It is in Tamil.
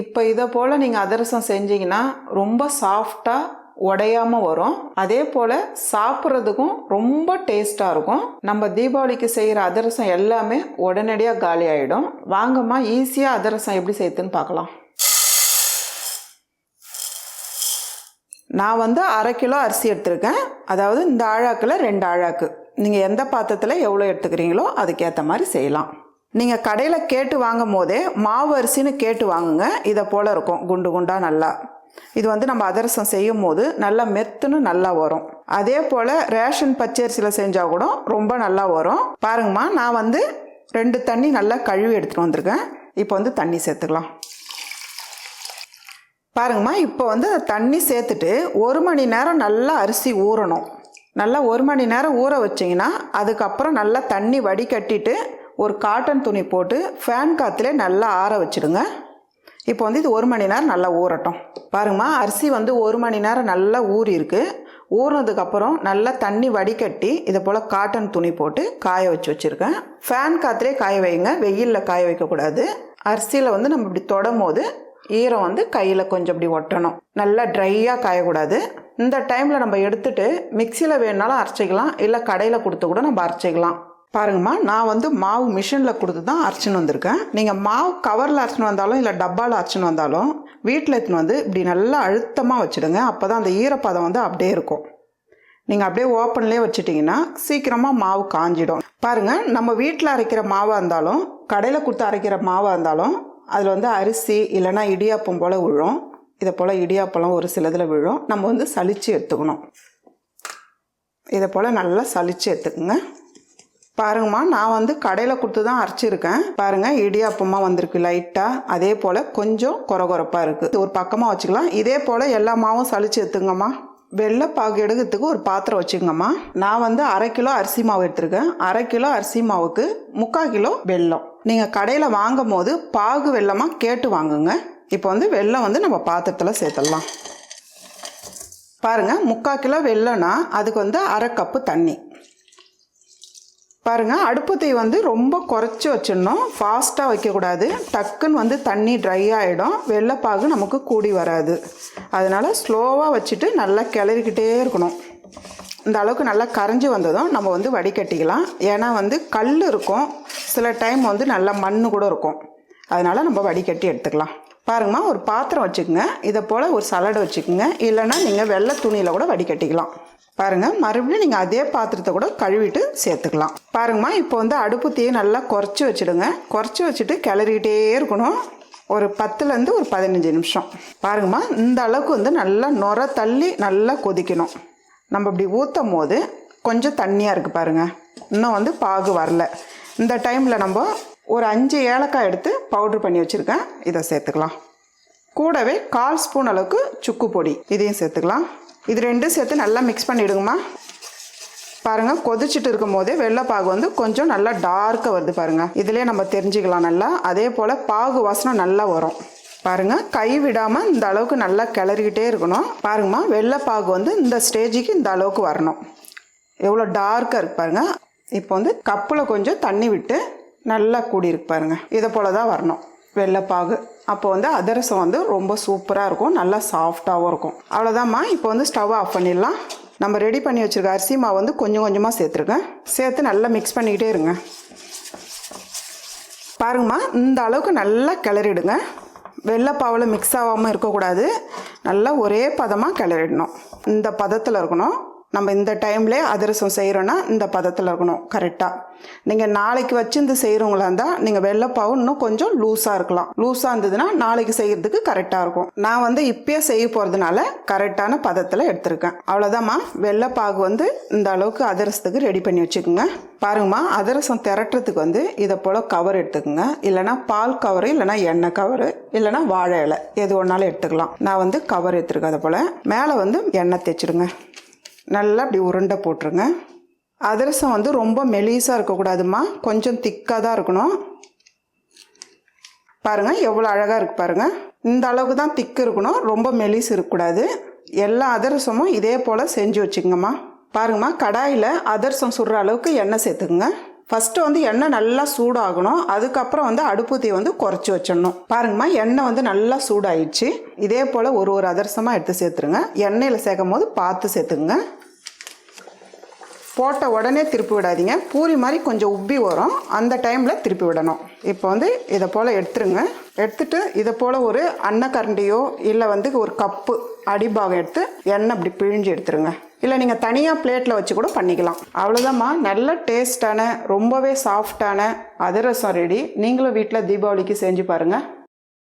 இப்போ இதை போல் நீங்கள் அதிரசம் செஞ்சீங்கன்னா ரொம்ப சாஃப்டாக உடையாம வரும். அதே போல் சாப்பிட்றதுக்கும் ரொம்ப டேஸ்ட்டாக இருக்கும். நம்ம தீபாவளிக்கு செய்கிற அதிரசம் எல்லாமே உடனடியாக காலி ஆகிடும் வாங்கம்மா ஈஸியாக அதிரசம் எப்படி செய்யுதுன்னு பார்க்கலாம் நான் வந்து அரை கிலோ அரிசி எடுத்திருக்கேன். அதாவது இந்த ஆழாக்கில் ரெண்டு ஆழாக்கு. நீங்கள் எந்த பாத்திரத்தில் எவ்வளோ எடுத்துக்கிறீங்களோ அதுக்கேற்ற மாதிரி செய்யலாம். நீங்கள் கடையில் கேட்டு வாங்கும் போதே மாவு அரிசின்னு கேட்டு வாங்குங்க. இதை போல் இருக்கும். குண்டு குண்டாக நல்லா. இது வந்து நம்ம அதிரசம் செய்யும் போது நல்லா மெத்துன்னு நல்லா வரும். அதே போல் ரேஷன் பச்சரிசியில் செஞ்சால் கூட ரொம்ப நல்லா வரும். பாருங்கம்மா நான் வந்து ரெண்டு தண்ணி நல்லா கழுவி எடுத்துகிட்டு வந்திருக்கேன். இப்போ வந்து தண்ணி சேர்த்துக்கலாம். பாருங்கம்மா இப்போ வந்து அந்த தண்ணி சேர்த்துட்டு ஒரு மணி நேரம் நல்லா அரிசி ஊறணும். நல்லா ஒரு மணி நேரம் ஊற வச்சிங்கன்னா அதுக்கப்புறம் நல்லா தண்ணி வடிகட்டிட்டு ஒரு காட்டன் துணி போட்டு ஃபேன் காற்றுல நல்லா ஆற வச்சுடுங்க. இப்போ வந்து இது ஒரு மணி நேரம் நல்லா ஊறட்டும். பாருங்கம்மா அரிசி வந்து ஒரு மணி நேரம் நல்லா ஊறியிருக்கு. ஊறினதுக்கப்புறம் நல்லா தண்ணி வடிகட்டி இதை போல் காட்டன் துணி போட்டு காய வச்சு வச்சுருக்கேன். ஃபேன் காற்றுலே காய வைங்க. வெயிலில் காய வைக்கக்கூடாது. அரிசியில் வந்து நம்ம இப்படி தொடும் போது ஈரம் வந்து கையில் கொஞ்சம் இப்படி ஒட்டணும். நல்லா ட்ரையாக காயக்கூடாது. இந்த டைமில் நம்ம எடுத்துட்டு மிக்சியில் வேணுனாலும் அரைச்சிக்கலாம். இல்லை கடையில் கொடுத்து கூட நம்ம அரைச்சிக்கலாம். பாருங்கம்மா நான் வந்து மாவு மிஷினில் கொடுத்து தான் அரைச்சின்னு வந்திருக்கேன். நீங்கள் மாவு கவரில் அரைச்சின்னு வந்தாலும் இல்லை டப்பாவில் அரைச்சின்னு வந்தாலும் வீட்டில் எடுத்துன்னு வந்து இப்படி நல்லா அழுத்தமாக வச்சுடுங்க. அப்போ தான் அந்த ஈரப்பதம் வந்து அப்படியே இருக்கும். நீங்கள் அப்படியே ஓப்பன்லேயே வச்சுட்டிங்கன்னா சீக்கிரமாக மாவு காஞ்சிடும். பாருங்கள் நம்ம வீட்டில் அரைக்கிற மாவாக இருந்தாலும் கடையில் கொடுத்து அரைக்கிற மாவாக இருந்தாலும் அதில் வந்து அரிசி இல்லைன்னா இடியாப்பம் போல் விழும் இதை போல் இடியாப்பம் ஒரு சிலதில் விழும். நம்ம வந்து சளிச்சு எடுத்துக்கணும். இதை போல் நல்லா சளிச்சு எடுத்துக்கோங்க. பாருங்கம்மா நான் வந்து கடையில் கொடுத்து தான் அரைச்சிருக்கேன். பாருங்கள் இடியாப்பமாக வந்திருக்கு லைட்டாக அதே போல் கொஞ்சம் குறகுறப்பாக இருக்குது ஒரு பக்கமாக வச்சுக்கலாம். இதே போல் எல்லா மாவும் சளிச்சு எடுத்துங்கம்மா. வெள்ளை பாகு எடுக்கிறதுக்கு ஒரு பாத்திரம் வச்சுக்கோங்கம்மா நான் வந்து அரை கிலோ அரிசி மாவு எடுத்திருக்கேன். அரை கிலோ அரிசி மாவுக்கு முக்கால் கிலோ வெல்லம். நீங்கள் கடையில் வாங்கும் போது பாகு வெள்ளமாக கேட்டு வாங்குங்க. இப்போ வந்து வெள்ளம் வந்து நம்ம பாத்திரத்தில் சேர்த்துடலாம். பாருங்கள் முக்கால் கிலோ வெல்லம்னா அதுக்கு வந்து அரை கப்பு தண்ணி. பாருங்கள் அடுப்பு தீ வந்து ரொம்ப குறைச்சி வச்சிடணும். ஃபாஸ்ட்டாக வைக்கக்கூடாது. டக்குன்னு வந்து தண்ணி ட்ரை ஆகிடும் வெள்ளைப்பாகு நமக்கு கூடி வராது. அதனால் ஸ்லோவாக வச்சுட்டு நல்லா கிளறிக்கிட்டே இருக்கணும். இந்த அளவுக்கு நல்லா கரைஞ்சி வந்ததும் நம்ம வந்து வடிகட்டிக்கலாம். ஏன்னா வந்து கல் இருக்கும். சில டைம் வந்து நல்லா மண் கூட இருக்கும். அதனால் நம்ம வடிகட்டி எடுத்துக்கலாம். பாருங்கம்மா ஒரு பாத்திரம் வச்சுக்கோங்க. இதை போல் ஒரு சலடை வச்சுக்கோங்க. இல்லைன்னா நீங்கள் வெள்ளை துணியில் கூட வடிகட்டிக்கலாம். பாருங்கள் மறுபடியும் நீங்கள் அதே பாத்திரத்தை கூட கழுவிட்டு சேர்த்துக்கலாம். பாருங்கம்மா இப்போ வந்து அடுப்பு தீயை நல்லா குறைச்சி வச்சுடுங்க. குறைச்சி வச்சுட்டு கிளறிக்கிட்டே இருக்கணும். ஒரு பத்துலேருந்து ஒரு பதினஞ்சு நிமிஷம். பாருங்கம்மா இந்த அளவுக்கு வந்து நல்லா நுர தள்ளி நல்லா கொதிக்கணும். நம்ம இப்படி ஊற்றும் போது கொஞ்சம் தண்ணியாக இருக்குது பாருங்கள் இன்னும் வந்து பாகு வரல. இந்த டைமில் நம்ம ஒரு அஞ்சு ஏலக்காய் எடுத்து பவுட்ரு பண்ணி வச்சுருக்கேன். இதை சேர்த்துக்கலாம். கூடவே கால் ஸ்பூன் அளவுக்கு சுக்கு பொடி. இதையும் சேர்த்துக்கலாம். இது ரெண்டும் சேர்த்து நல்லா மிக்ஸ் பண்ணிவிடுங்கம்மா பாருங்கள் கொதிச்சுட்டு இருக்கும் போதே வெள்ளைப்பாகு வந்து கொஞ்சம் நல்லா டார்க்காக வருது பாருங்கள் இதிலே நம்ம தெரிஞ்சுக்கலாம் நல்லா. அதே போல் பாகு வாசனை நல்லா வரும். பாருங்கள் கை விடாமல் இந்த அளவுக்கு நல்லா கிளறிக்கிட்டே இருக்கணும். பாருங்கம்மா வெள்ளைப்பாகு வந்து இந்த ஸ்டேஜுக்கு இந்த அளவுக்கு வரணும். எவ்வளோ டார்க்காக இருக்கு பாருங்கள் இப்போ வந்து கப்பில் கொஞ்சம் தண்ணி விட்டு நல்லா கூடியிருக்கு பாருங்கள் இதை போல் தான் வரணும். வெள்ளைப்பாகு. அப்போ வந்து அதிரசம் வந்து ரொம்ப சூப்பராக இருக்கும். நல்லா சாஃப்டாகவும் இருக்கும். அவ்வளோதாம்மா இப்போ வந்து ஸ்டவ் ஆஃப் பண்ணிடலாம். நம்ம ரெடி பண்ணி வச்சுருக்க அரிசி மாவு வந்து கொஞ்சம் கொஞ்சமாக சேர்த்துருக்கேன். சேர்த்து நல்லா மிக்ஸ் பண்ணிக்கிட்டே இருங்க. பாருங்கம்மா இந்த அளவுக்கு நல்லா கிளறிடுங்க. வெள்ளைப்பாவில் மிக்ஸ் ஆகாமல் இருக்கக்கூடாது. நல்லா ஒரே பதமாக கிளறிடணும். இந்த பதத்தில் இருக்கணும். நம்ம இந்த டைம்லே அதிரசம் செய்கிறோன்னா இந்த பதத்தில் இருக்கணும் கரெக்டாக நீங்கள் நாளைக்கு வச்சிருந்து செய்கிறவங்களா இருந்தால் நீங்கள் வெள்ளைப்பாவு இன்னும் கொஞ்சம் லூஸாக இருக்கலாம். லூஸாக இருந்ததுன்னா நாளைக்கு செய்கிறதுக்கு கரெக்டாக இருக்கும். நான் வந்து இப்பயே செய்ய போகிறதுனால கரெக்டான பதத்தில் எடுத்திருக்கேன். அவ்வளோதாம்மா வெள்ளைப்பாகு வந்து இந்த அளவுக்கு அதிரசத்துக்கு ரெடி பண்ணி வச்சுக்கோங்க. பாருங்கம்மா அதிரசம் திரட்டுறதுக்கு வந்து இதை போல் கவர் எடுத்துக்கோங்க. இல்லைனா பால் கவரு இல்லைனா எண்ணெய் கவரு இல்லைனா வாழை இலை எது ஒன்றாலும் எடுத்துக்கலாம். நான் வந்து கவர் எடுத்துருக்கேன் அதை போல். மேலே வந்து எண்ணெய் தேய்ச்சிடுங்க. நல்லா அப்படி உருண்டை போட்டுருங்க. அதிரசம் வந்து ரொம்ப மெலிசாக இருக்கக்கூடாதும்மா கொஞ்சம் திக்காக தான் இருக்கணும். பாருங்கள் எவ்வளோ அழகாக இருக்குது பாருங்கள் இந்த அளவுக்கு தான் திக்கு இருக்கணும். ரொம்ப மெலிசு இருக்கக்கூடாது. எல்லா அதிரசமும் இதே போல் செஞ்சு வச்சுக்கோங்கம்மா. பாருங்கம்மா கடாயில் அதிரசம் சுடுற அளவுக்கு எண்ணெய் சேர்த்துக்குங்க. ஃபஸ்ட்டு வந்து எண்ணெய் நல்லா சூடாகணும். அதுக்கப்புறம் வந்து அடுப்பு தீ வந்து குறைச்சி வச்சிடணும். பாருங்கம்மா எண்ணெய் வந்து நல்லா சூடாயிடுச்சு. இதே போல் ஒரு ஒரு அதர்சமாக எடுத்து சேர்த்துருங்க. எண்ணெயில் சேர்க்கும் போது பார்த்து சேர்த்துக்குங்க. போட்ட உடனே திருப்பி விடாதீங்க. பூரி மாதிரி கொஞ்சம் உப்பி வரும். அந்த டைமில் திருப்பி விடணும். இப்போ வந்து இதை போல் எடுத்துருங்க. எடுத்துட்டு இதை போல் ஒரு அன்னக்கரண்டியோ இல்லை வந்து ஒரு கப்பு அடிபாகம் எடுத்து எண்ணெய் அப்படி பிழிஞ்சு எடுத்துருங்க. இல்லை நீங்கள் தனியாக பிளேட்டில் வச்சு கூட பண்ணிக்கலாம். அவ்வளோதாம்மா நல்ல டேஸ்டான ரொம்பவே சாஃப்டான அதிரசம் ரெடி நீங்களும் வீட்டில் தீபாவளிக்கு செஞ்சு பாருங்கள்